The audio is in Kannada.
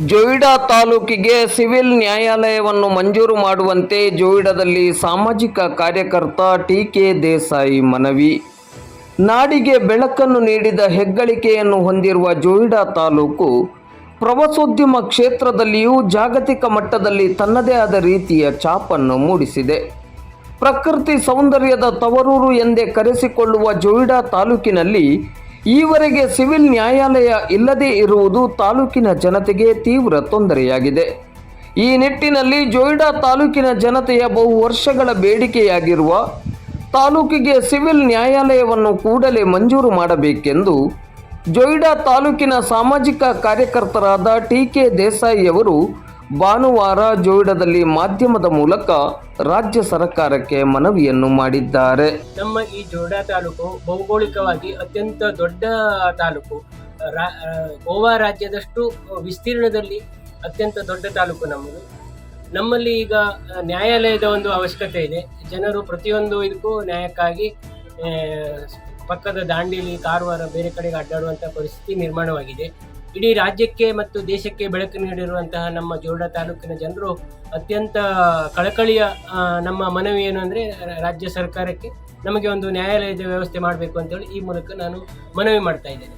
ಜೋಯಿಡಾ ತಾಲೂಕಿಗೆ ಸಿವಿಲ್ ನ್ಯಾಯಾಲಯವನ್ನು ಮಂಜೂರು ಮಾಡುವಂತೆ ಜೋಯಿಡಾದಲ್ಲಿ ಸಾಮಾಜಿಕ ಕಾರ್ಯಕರ್ತ ಟಿ ಕೆ ದೇಸಾಯಿ ಮನವಿ. ನಾಡಿಗೆ ಬೆಳಕನ್ನು ನೀಡಿದ ಹೆಗ್ಗಳಿಕೆಯನ್ನು ಹೊಂದಿರುವ ಜೋಯಿಡಾ ತಾಲೂಕು ಪ್ರವಾಸೋದ್ಯಮ ಕ್ಷೇತ್ರದಲ್ಲಿಯೂ ಜಾಗತಿಕ ಮಟ್ಟದಲ್ಲಿ ತನ್ನದೇ ಆದ ರೀತಿಯ ಛಾಪನ್ನು ಮೂಡಿಸಿದೆ. ಪ್ರಕೃತಿ ಸೌಂದರ್ಯದ ತವರೂರು ಎಂದೇ ಕರೆಸಿಕೊಳ್ಳುವ ಜೋಯಿಡಾ ತಾಲೂಕಿನಲ್ಲಿ ಈವರೆಗೆ ಸಿವಿಲ್ ನ್ಯಾಯಾಲಯ ಇಲ್ಲದೇ ಇರುವುದು ತಾಲೂಕಿನ ಜನತೆಗೆ ತೀವ್ರ ತೊಂದರೆಯಾಗಿದೆ. ಈ ನಿಟ್ಟಿನಲ್ಲಿ ಜೋಯಿಡಾ ತಾಲೂಕಿನ ಜನತೆಯ ಬಹು ವರ್ಷಗಳ ಬೇಡಿಕೆಯಾಗಿರುವ ತಾಲೂಕಿಗೆ ಸಿವಿಲ್ ನ್ಯಾಯಾಲಯವನ್ನು ಕೂಡಲೇ ಮಂಜೂರು ಮಾಡಬೇಕೆಂದು ಜೋಯಿಡಾ ತಾಲೂಕಿನ ಸಾಮಾಜಿಕ ಕಾರ್ಯಕರ್ತರಾದ ಟಿ ಕೆ ದೇಸಾಯಿ ಅವರು ಭಾನುವಾರ ಜೋಯಿಡಾದಲ್ಲಿ ಮಾಧ್ಯಮದ ಮೂಲಕ ರಾಜ್ಯ ಸರ್ಕಾರಕ್ಕೆ ಮನವಿಯನ್ನು ಮಾಡಿದ್ದಾರೆ. ನಮ್ಮ ಈ ಜೋಡಾ ತಾಲೂಕು ಭೌಗೋಳಿಕವಾಗಿ ಅತ್ಯಂತ ದೊಡ್ಡ ತಾಲೂಕು. ಗೋವಾ ರಾಜ್ಯದಷ್ಟು ವಿಸ್ತೀರ್ಣದಲ್ಲಿ ಅತ್ಯಂತ ದೊಡ್ಡ ತಾಲೂಕು ನಮ್ಮದು. ನಮ್ಮಲ್ಲಿ ಈಗ ನ್ಯಾಯಾಲಯದ ಒಂದು ಅವಶ್ಯಕತೆ ಇದೆ. ಜನರು ಪ್ರತಿಯೊಂದು ಇದಕ್ಕೂ ನ್ಯಾಯಕ್ಕಾಗಿ ಪಕ್ಕದ ದಾಂಡೇಲಿ, ಕಾರವಾರ ಬೇರೆ ಕಡೆಗೆ ಅಡ್ಡಾಡುವಂಥ ಪರಿಸ್ಥಿತಿ ನಿರ್ಮಾಣವಾಗಿದೆ. ಇಡೀ ರಾಜ್ಯಕ್ಕೆ ಮತ್ತು ದೇಶಕ್ಕೆ ಬೆಳಕು ನೀಡಿರುವಂತಹ ನಮ್ಮ ಜೋರ್ಡ ತಾಲೂಕಿನ ಜನರು ಅತ್ಯಂತ ಕಳಕಳಿಯ ನಮ್ಮ ಮನವಿ ಏನು ಅಂದರೆ ರಾಜ್ಯ ಸರ್ಕಾರಕ್ಕೆ ನಮಗೆ ಒಂದು ನ್ಯಾಯಾಲಯದ ವ್ಯವಸ್ಥೆ ಮಾಡಬೇಕು ಅಂತೇಳಿ ಈ ಮೂಲಕ ನಾನು ಮನವಿ ಮಾಡ್ತಾ ಇದ್ದೇನೆ.